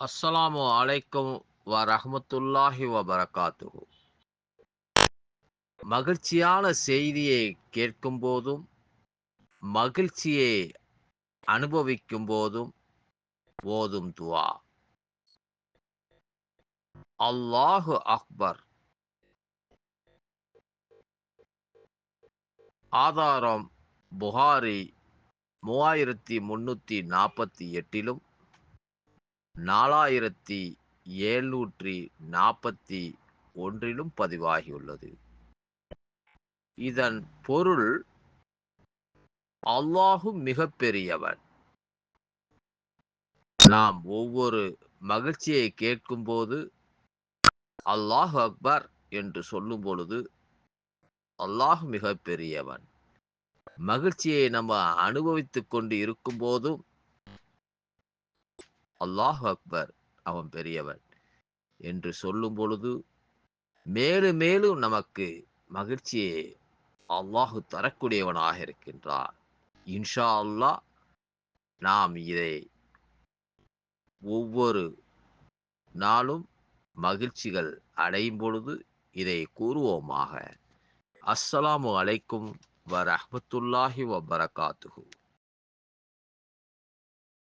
அஸ்ஸலாமு அலைக்கும் வ ரஹமத்துல்லாஹி வ பரகாத்துஹு மகிழ்ச்சியான செய்தியை கேட்கும் போதும் மகிழ்ச்சியை அனுபவிக்கும் போதும் போதும் துவா. அல்லாஹு அக்பர். ஆதாரம் புகாரி மூவாயிரத்தி முன்னூத்தி நாற்பத்தி எட்டிலும் நாலாயிரத்தி எழுநூற்றி நாற்பத்தி ஒன்றிலும் பதிவாகியுள்ளது. இதன் பொருள் அல்லாஹு மிக பெரியவன் நாம் ஒவ்வொரு மகிழ்ச்சியை கேட்கும் போது அல்லாஹ் அக்பர் என்று சொல்லும் பொழுது அல்லாஹ் மிக பெரியவன் மகிழ்ச்சியை நம்ம அனுபவித்துக் கொண்டு இருக்கும் போதும் அல்லாஹ் அக்பர் அவன் பெரியவன் என்று சொல்லும் பொழுது மேலும் மேலும் நமக்கு மகிழ்ச்சியை அல்லாஹு தரக்கூடியவனாக இருக்கின்றார் இன்ஷா அல்லாஹ் நாம் இதை ஒவ்வொரு நாளும் மகிழ்ச்சிகள் அடையும் பொழுது இதை கூறுவோமாக. அஸ்ஸலாமு அலைக்கும் வரஹ்மத்துல்லாஹி வபரகாத்துஹு.